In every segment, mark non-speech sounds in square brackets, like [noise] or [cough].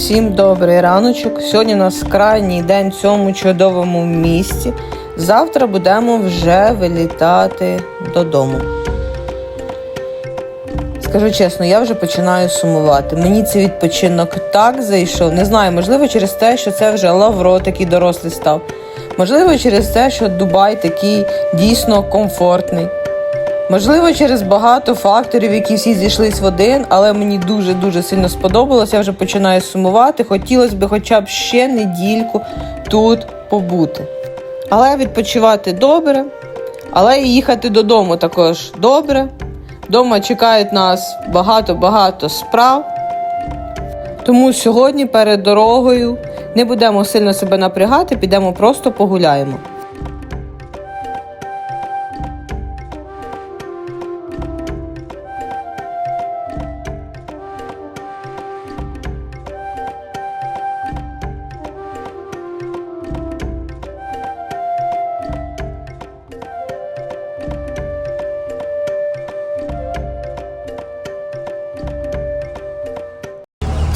Всім добрий раночок. Сьогодні у нас крайній день в цьому чудовому місті. Завтра будемо вже вилітати додому. Скажу чесно, я вже починаю сумувати. Мені цей відпочинок так зайшов. Не знаю, можливо, через те, що це вже Лавро такий дорослий став. Можливо, через те, що Дубай такий дійсно комфортний. Можливо, через багато факторів, які всі зійшлись в один, але мені дуже-дуже сильно сподобалось. Я вже починаю сумувати. Хотілося б хоча б ще недільку тут побути. Але відпочивати добре, але і їхати додому також добре. Дома чекають нас багато-багато справ. Тому сьогодні перед дорогою не будемо сильно себе напрягати, підемо просто погуляємо.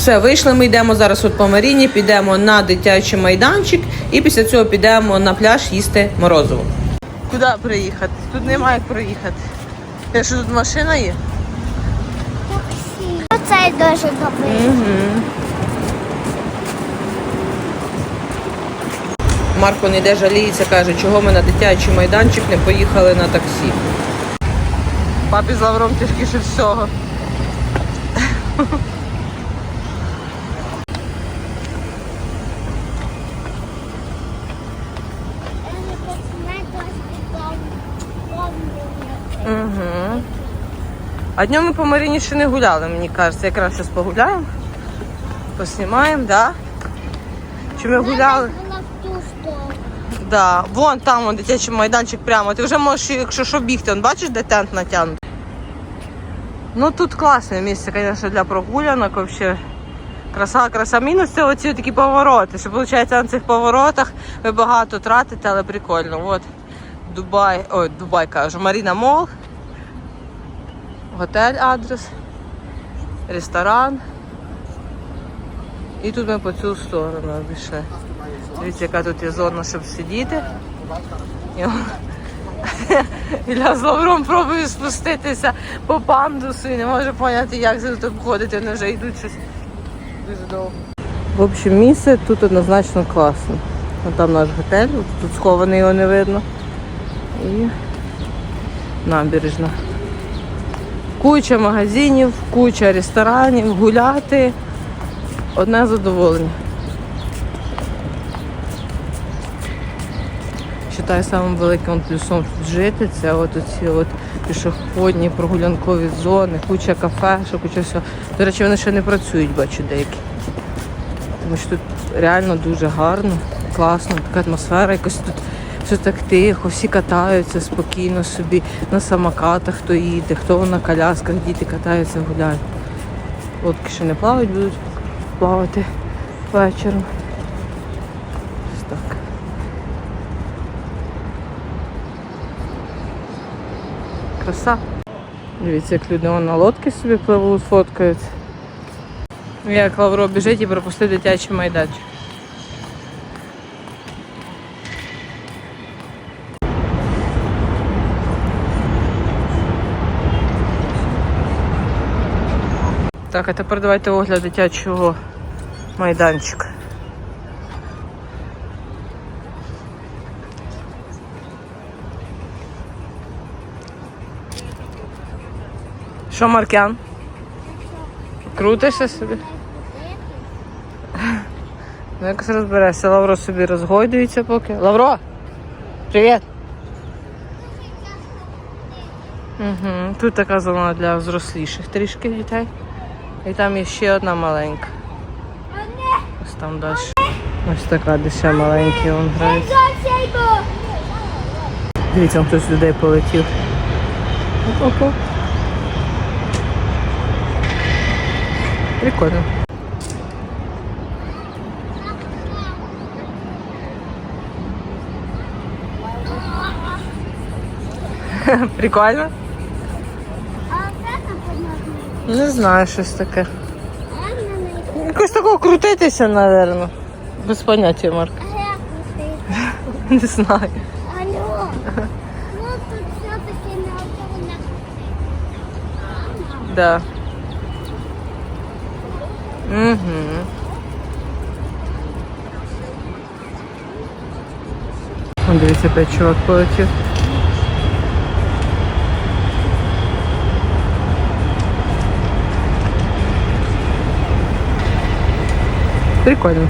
Все, вийшли, ми йдемо зараз от по Маріні, підемо на дитячий майданчик і після цього підемо на пляж їсти морозиво. Куди приїхати? Тут немає як проїхати. Те, що тут машина є? Оцей дуже добрий. Марко не йде жаліється, каже, чого ми на дитячий майданчик не поїхали на таксі. Папі з Лавром тяжкіше всього. А днем ми по Маріні ще не гуляли, мені кажеться. Якраз зараз погуляємо. Поснімаємо, да? Чи ми гуляли? Да, вон там вон, дитячий майданчик прямо. Ти вже можеш, якщо що бігти, он бачиш, де тент натягнутий? Ну тут класне місце, звісно, для прогулянок вообще. Краса, краса. Мінус це оці такі повороти. Що виходить на цих поворотах ви багато тратите, але прикольно. От Дубай, ой, Дубай кажу, Маріна Мол, готель адрес, ресторан. І тут ми по цю сторону обійшли. Дивіться, яка тут є зона, щоб сидіти. Ілля [laughs] з Лавром пробує спуститися по пандусу і не може зрозуміти, як це тут обходити. Вони вже йдуть щось дуже довго. В общем, місце тут однозначно класно. От там наш готель, тут схований його не видно. І набережна. Куча магазинів, куча ресторанів, гуляти. Одне задоволення. Вважаю, самим великим плюсом тут жити це от оці от пішохідні прогулянкові зони, куча кафешок, куча всього. До речі, вони ще не працюють, бачу деякі. Тому що тут реально дуже гарно, класно, така атмосфера, якось тут все так тихо, всі катаються спокійно собі, на самокатах хто їде, хто на колясках, діти катаються, гуляють. Лодки ще не плавають, будуть плавати вечором. Краса. Дивіться, як люди на лодки собі пливуть, фоткаються. Як Лавро біжить і пропустив дитячий майданчик. Так, а тепер давайте огляд дитячого майданчика. Що, Маркян? Крутишся собі? Ну, якось розберешся. Лавро собі розгойдується поки. Лавро! Привіт! Угу. Тут така зона для взросліших трішки дітей. І там є ще одна маленька. Ось там далі. Ось така, де ще маленькі он грають. Дивіться, там хтось людей полетів. Оп-оп-оп. Прикольно. [laughs] Прикольно? А це там понятно. Не знаю, щось таке. Якось такого крутитися, напевно. Без поняття, Марк. А крутити? Не знаю. Алло. Ну тут все-таки не одна. Да. Угу. Дивіться, опять чувак полетів. Прикольно.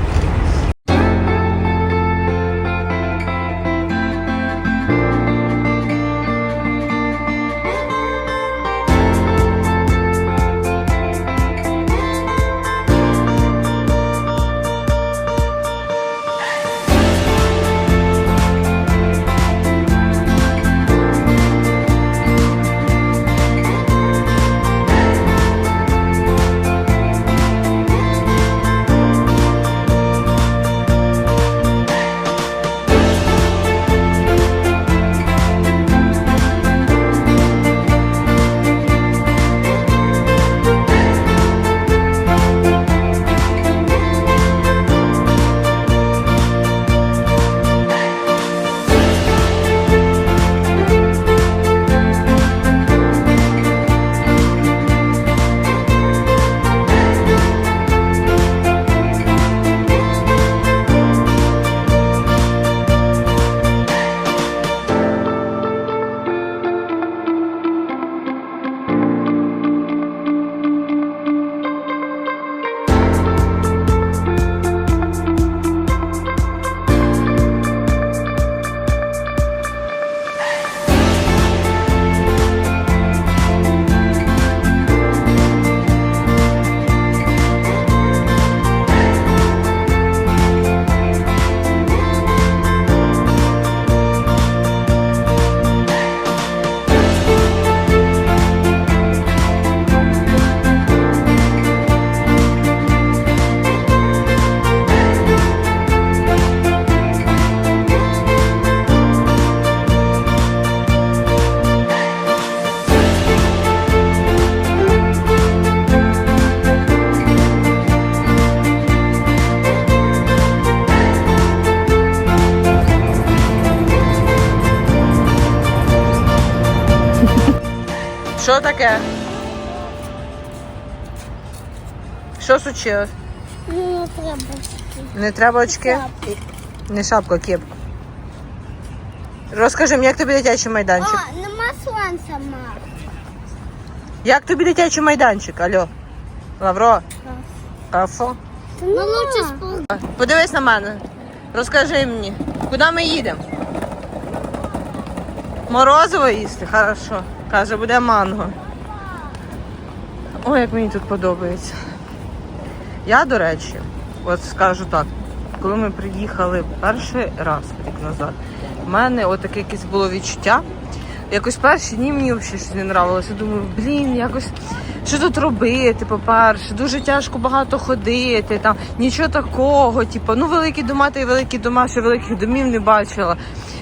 Що таке? Що случилось? Ну, не треба. Не треба очки? Не шапка, а кепка. Розкажи мені, як тобі дитячий майданчик? А, нема сонця, мам. Як тобі дитячий майданчик? Алло? Лавро? Кафо? Ну, лучше. Подивись на мене. Розкажи мені, куди ми їдемо? Морозиво їсти? Хорошо. Каже, буде манго. Ой, як мені тут подобається. Я, до речі, от скажу так, коли ми приїхали перший раз рік назад, в мене отаке якесь було відчуття. Якось перші дні мені взагалі щось не нравилося. Думаю, блін, якось що тут робити, по-перше, дуже тяжко багато ходити, там нічого такого. Типу, ну великі дома, та й великі дома, ще великих домів не бачила.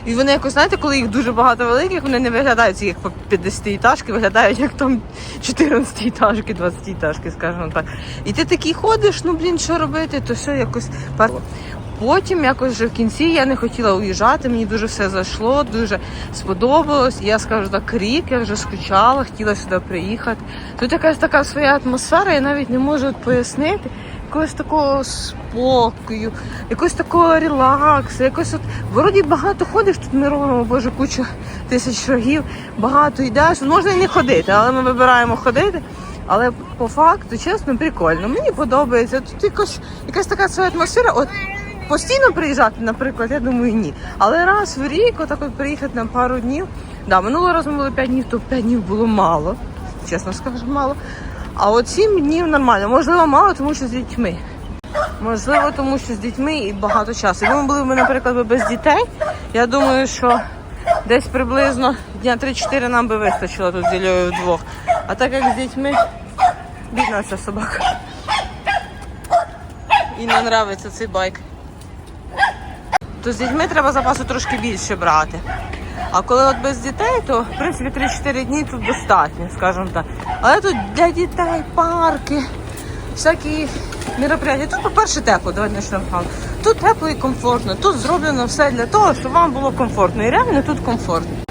І вони якось, знаєте, коли їх дуже багато великих, вони не виглядають як по 50 етажки, виглядають як там 14 етажки, 20 етажки, скажімо так. І ти такий ходиш, ну блін, що робити, то все якось Потім якось вже в кінці я не хотіла уїжджати, мені дуже все зайшло, дуже сподобалось. Я скажу так, рік, я вже скучала, хотіла сюди приїхати. Тут якась така своя атмосфера, я навіть не можу пояснити. Якогось такого спокою, якогось такого релаксу, якось от вроді багато ходиш, тут ми робимо, боже, кучу тисяч шагів, багато йдеш. Можна і не ходити, але ми вибираємо ходити. Але по факту, чесно, прикольно. Мені подобається. Тут якось якась така своя атмосфера. От постійно приїжджати, наприклад, я думаю, ні. Але раз в рік, отак от приїхати на пару днів. Да, минулого разу ми були 5 днів, то 5 днів було мало. Чесно скажу, мало. А от 7 днів нормально. Можливо, мало, тому що з дітьми. Можливо, тому що з дітьми і багато часу. Якби ми були, б, наприклад, без дітей, я думаю, що десь приблизно дня 3-4 нам би вистачило тут з Іллею вдвох. А так як з дітьми, бідна ця собака. І не подобається цей байк. То з дітьми треба запасу трошки більше брати. А коли от без дітей, то в принципі 3-4 дні тут достатньо, скажімо так. Але тут для дітей парки, всякі мероприятия. Тут, по-перше, тепло, давайте почнемо. Тут тепло і комфортно. Тут зроблено все для того, щоб вам було комфортно. І реально тут комфортно.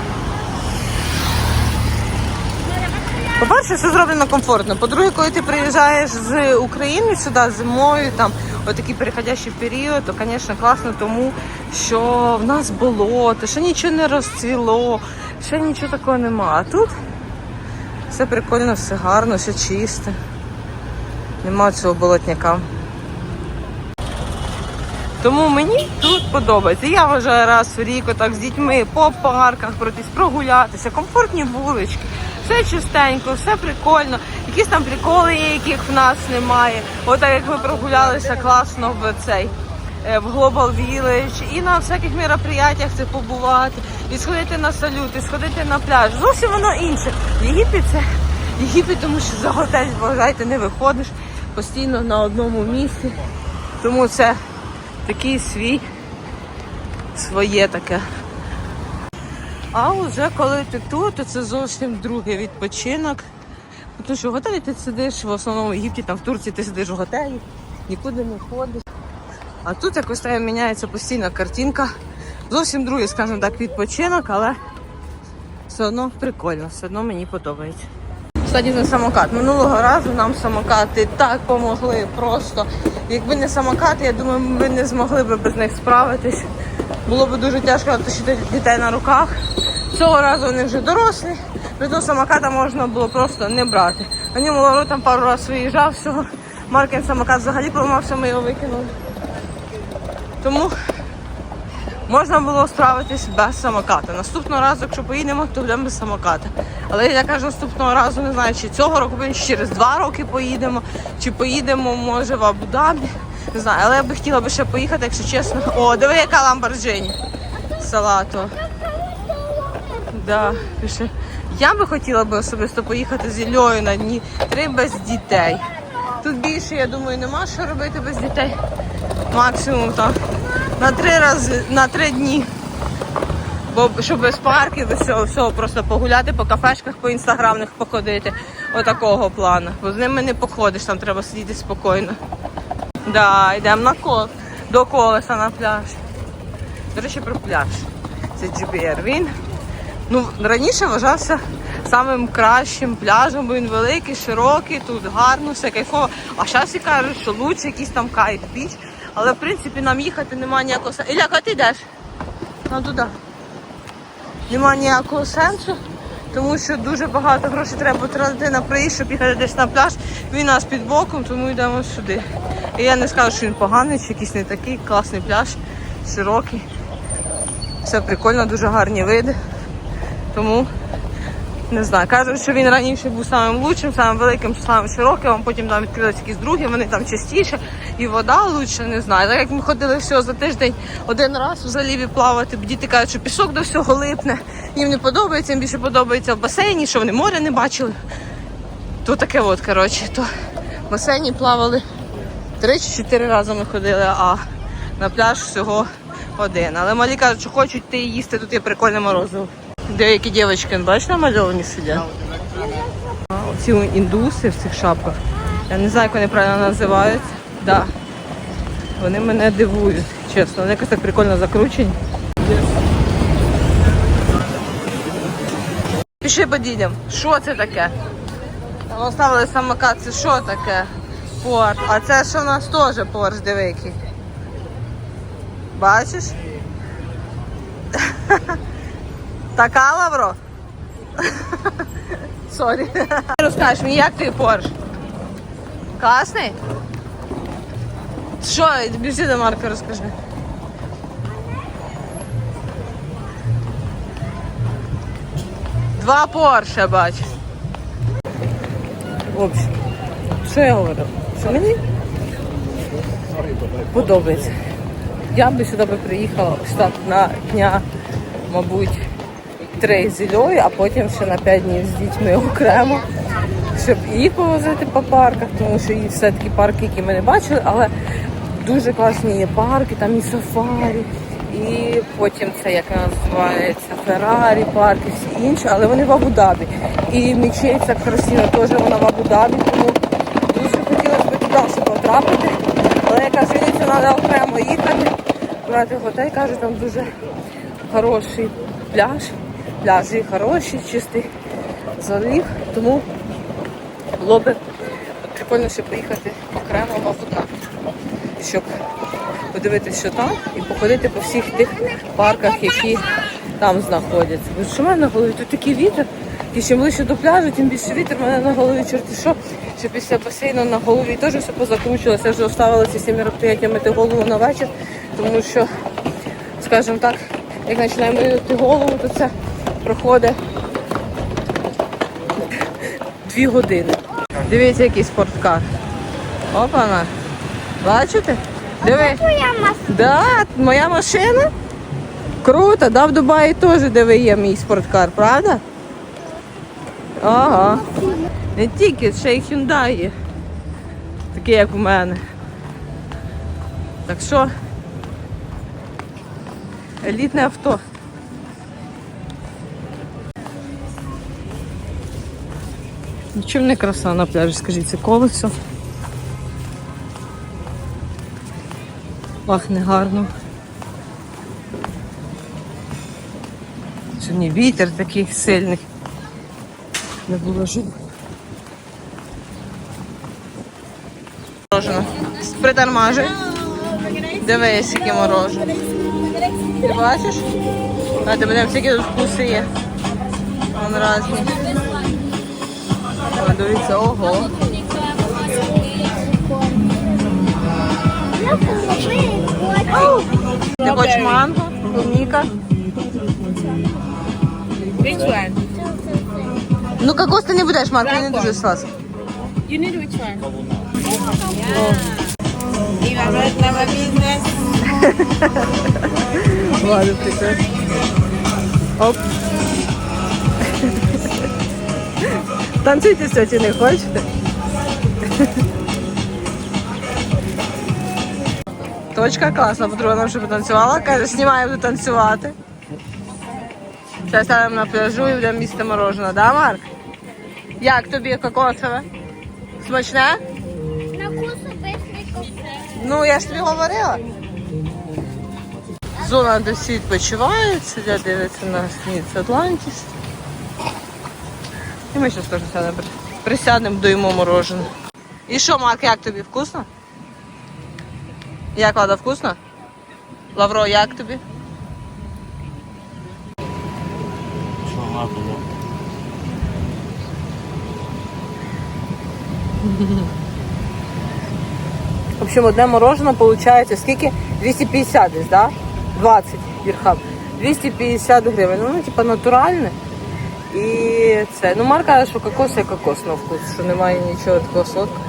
По-перше, все зроблено комфортно. По-друге, коли ти приїжджаєш з України сюди зимою, там отакий переходящий період, то, звісно, класно, тому що в нас болото, ще нічого не розцвіло, ще нічого такого нема. А тут все прикольно, все гарно, все чисте. Нема цього болотняка. Тому мені тут подобається. Я вважаю раз в рік отак з дітьми по парках пройтись, прогулятися, комфортні вулички, все чистенько, все прикольно. Якісь там приколи є, яких в нас немає. Отак як ми прогулялися класно в цей е, в Global Village і на всяких мероприятиях це побувати, і сходити на салют, і сходити на пляж. Зовсім воно інше. В Єгипті це Єгипет, тому що за готель, вважайте, не виходиш постійно на одному місці. Тому це такий свій, своє таке. А вже коли ти тут, то це зовсім другий відпочинок. Тому що в готелі ти сидиш, в основному в Єгипті, там в Турції ти сидиш в готелі, нікуди не ходиш. А тут якось так міняється постійна картинка. Зовсім другий, скажімо так, відпочинок, але все одно прикольно, все одно мені подобається. Кстати, за самокат. Минулого разу нам самокати так помогли просто. Якби не самокати, я думаю, ми не змогли б без них справитись. Було б дуже тяжко тащити дітей на руках. Цього разу вони вже дорослі, до самоката можна було просто не брати. На ньому там пару разів виїжджав всього. Маркин самокат взагалі поламався, ми його викинули. Тому можна було справитись без самоката. Наступного разу, якщо поїдемо, то будемо без самоката. Але я кажу, наступного разу не знаю, чи цього року, чи через два роки поїдемо, чи поїдемо, може, в Абу-Дабі. Не знаю, але я би хотіла би ще поїхати, якщо чесно. О, диви, яка Ламборджині. Салато. Да, пише. Я би хотіла би особисто поїхати з Іллею на дні три без дітей. Тут більше, я думаю, нема що робити без дітей. Максимум там на три рази, на три дні. Бо щоб без парків, без всього, всього, просто погуляти по кафешках, по інстаграмних походити. Отакого плану. Бо з ними не походиш, там треба сидіти спокійно. Да, йдемо на кол до колеса на пляж. До речі, про пляж. Це GBR. Він ну, раніше вважався самим кращим пляжем, бо він великий, широкий, тут гарно, все кайфово. А зараз всі кажуть, що лучше якийсь там кайф біч. Але в принципі нам їхати немає ніякого сенсу. Ілля, куди ти йдеш? Ну туди. Нема ніякого сенсу, тому що дуже багато грошей треба потратити на проїзд, щоб їхати десь на пляж. Він нас під боком, тому йдемо сюди. І я не скажу, що він поганий, чи якийсь не такий, класний пляж, широкий. Все прикольно, дуже гарні види. Тому не знаю. Кажуть, що він раніше був самим лучшим, самим великим, самим широким, а потім там відкрилися якісь другі, вони там частіше, і вода лучше, не знаю. Так як ми ходили всього за тиждень один раз в заліві плавати, діти кажуть, що пісок до всього липне, їм не подобається, їм більше подобається в басейні, що вони море не бачили. То таке от, коротше, то в басейні плавали три чи чотири рази ми ходили, а на пляж всього один. Але малі кажуть, що хочуть ти їсти, тут є прикольне морозиво. Деякі дівчатки, бачиш, намальовані сидять. А, Оці індуси в цих шапках. Я не знаю, як вони правильно називаються. Да. Вони мене дивують, чесно. Вони якось так прикольно закручені. Пішли подійдемо. Що це таке? Оставили самокат, це що таке? Порт. А це що у нас теж порш, диви який. Бачиш? [laughs] Така лавро? Сорі. Розкажеш мені, як твій порш? Класний? Що, біжи до Марка, розкажи. Два порше бач. В що я говорю? Що мені подобається. Я би сюди приїхала ось на дня, мабуть, три з Ільою, а потім ще на п'ять днів з дітьми окремо, щоб їх повозити по парках, тому що є все-таки парки, які ми не бачили, але дуже класні є парки, там і сафарі, і потім це як називається Феррарі, парки, всі інші, але вони в Абу-Дабі. І мечеть ця красива, теж вона в Абу-Дабі, тому дуже хотілося б туди ще потрапити. Але я кажу, Вінницю треба окремо їхати, брати готель, кажу, там дуже хороший пляж. Пляжі хороші, чистий залів. Тому було би прикольно ще поїхати окремо в Авдна, щоб подивитися, що там, і походити по всіх тих парках, які там знаходяться. Бо що в мене на голові тут такий вітер, і чим ближче до пляжу, тим більше вітер в мене на голові чорти що, що після басейну на голові теж все позакручувалося. Я вже оставила ці всі мероприятия мити голову на вечір, тому що, скажімо так, як починаємо мити голову, то це проходить дві години. Дивіться, який спорткар. Опана. Бачите? Диви. Маса. Да, моя машина. Круто, да, в Дубаї теж диви є мій спорткар, правда? Ага. Не тільки, ще й Hyundai є. Такий, як у мене. Так що елітне авто. Нічим не краса на пляжі, скажіть, це колесо. Пахне гарно. Сьогодні вітер такий сильний. Не було. Морожене. Притормажуй. Дивись, яке морожене. Ти бачиш? А ти будемо всякі тут вкуси є. Вон разні. Дивіться, ого. Ти хочеш манго, клубніка? Which one? Ну кокос ти не будеш, Марк, він не дуже сладкий. You need which one? Viva nueva business. Ладно, ти Оп. Танцюйте сьогодні, не хочете? Точка класна, подруга нам вже потанцювала, каже, знімає, буду танцювати. Зараз станемо на пляжу і будемо їсти морожене, да, Марк? Як тобі кокосове? Смачне? На вкус обичний кофе. Ну, я ж тобі говорила. Зона, де всі відпочивають, сидять, дивляться на Сніц Атлантіс. Ми зараз теж сядемо, присядемо, доїмо морожене. І що, Марк, як тобі? Вкусно? Як Лада, вкусно? Лавро, як тобі? В общем, одне мороженое получається скільки? 250 десь, да? 20 дірхам. 250 гривень. Ну, типа натуральне. І це. Ну, Марк каже, що кокос є кокос на вкус, що немає нічого такого солодкого.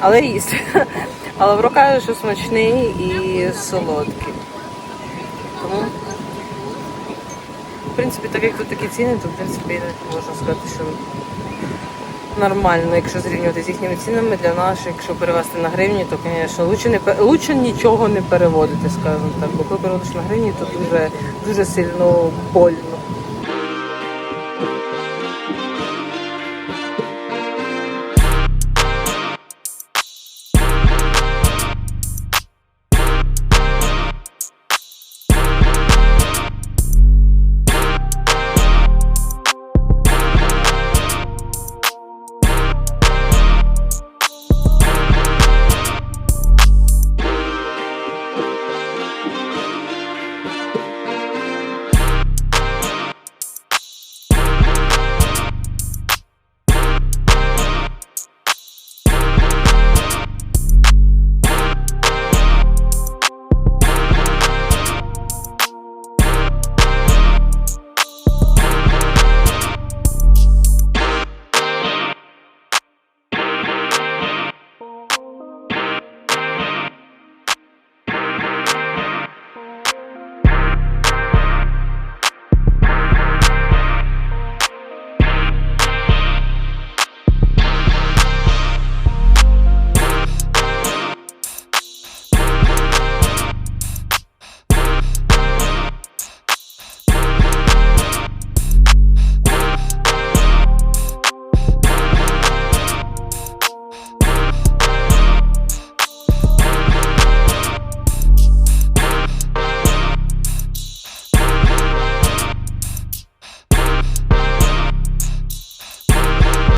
Але їсть. [laughs] Але Лавро каже, що смачний і солодкий. Тому, в принципі, так як тут такі ціни, то в принципі можна сказати, що нормально, якщо зрівнювати з їхніми цінами для нас, якщо перевести на гривні, то, звісно, лучше, не, лучше нічого не переводити, скажімо так. Бо коли переводиш на гривні, то дуже, дуже сильно больно.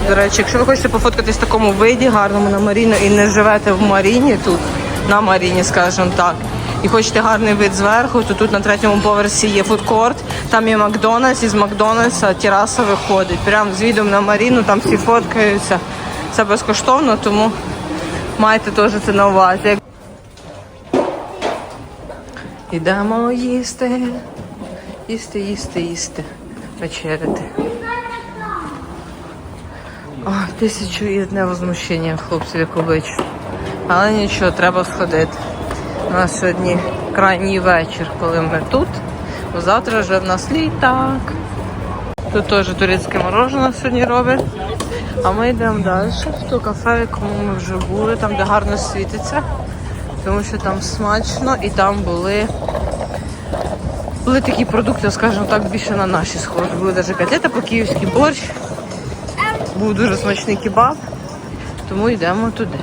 До речі, якщо ви хочете пофоткатись в такому виді, гарному на Маріну і не живете в Маріні тут, на Маріні, скажімо так, і хочете гарний вид зверху, то тут на третьому поверсі є фудкорт, там є Макдональдс, і з Макдональдса тераса виходить. Прямо з відом на Маріну, там всі фоткаються. Це безкоштовно, тому майте теж це на увазі. Ідемо їсти. Їсти, їсти, їсти. Вечеряти. Тисячу і одне возмущення в хлопців, як обично. Але нічого, треба сходити. У нас сьогодні крайній вечір, коли ми тут. Завтра вже в нас літак. Тут теж турецьке мороженое сьогодні роблять. А ми йдемо далі в ту кафе, в якому ми вже були, там де гарно світиться. Тому що там смачно і там були були такі продукти, скажімо так, більше на наші схожі. Були навіть котлета по-київськи, борщ. Був дуже смачний кебаб, тому йдемо туди.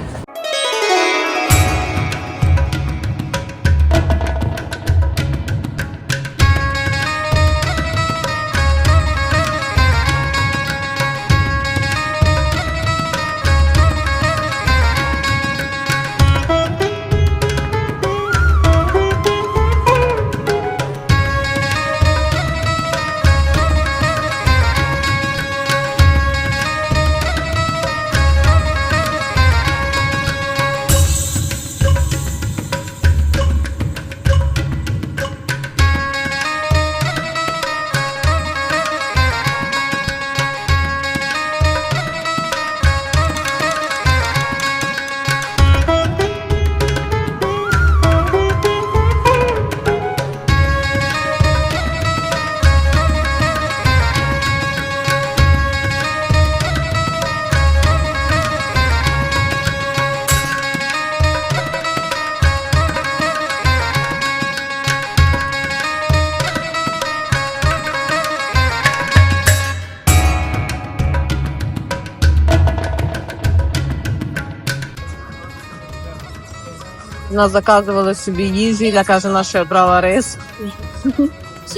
Нас заказували собі їжі, я каже, на що я брала рис.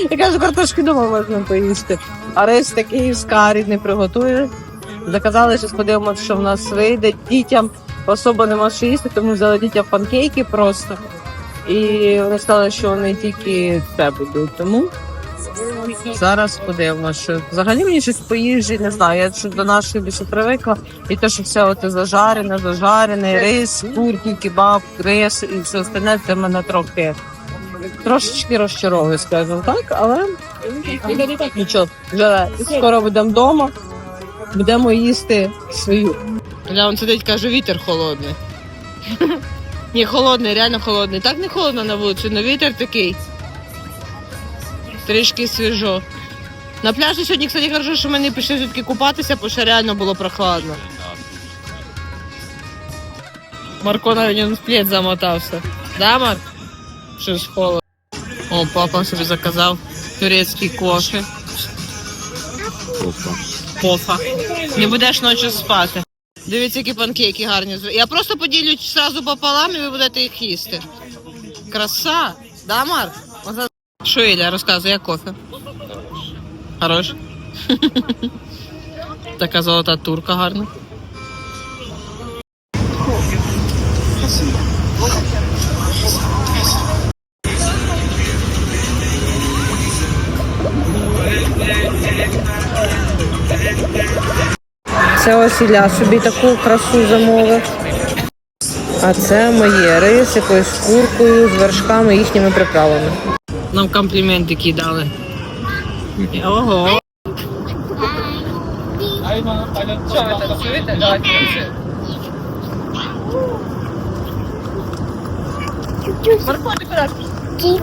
Я кажу, картошки дома можна поїсти. А рис такий скарі, не приготує. Заказали, що подивимося, що в нас вийде. Дітям особо нема що їсти, тому взяли дітям панкейки просто. І вони сказали, що вони тільки це будуть. Тому зараз подивимося. Взагалі мені щось по не знаю. Я що до нашої більше привикла. І те, що все оце зажарене, зажарене, рис, курки, кебаб, рис і все остальне, це мене трохи трошечки розчаровує, скажімо так, але нічого, вже скоро будемо вдома, будемо їсти свою. Ля, он сидить, каже, вітер холодний. [laughs] Ні, холодний, реально холодний. Так не холодно на вулиці, але вітер такий. Трішки свіжо. На пляжі сьогодні, кстати, хорошо, що ми не пішли все-таки купатися, бо ще реально було прохладно. Марко навіть в плед замотався. Да, Марк? Що ж холодно. О, папа собі заказав турецький кофе. Пофа. Не будеш ночі спати. Дивіться, які панкейки гарні. Я просто поділю сразу пополам і ви будете їх їсти. Краса. Да, Марк? Що, Ілля, розказуй, як кофе? Хорош. [laughs] Така золота турка гарна. Це ось Ілля собі таку красу замовив. А це моє рис якоюсь куркою з вершками їхніми приправами. Нам компліментики дали. Ого. Що ви танцюєте? Давайте Марко, ти куди? Ті.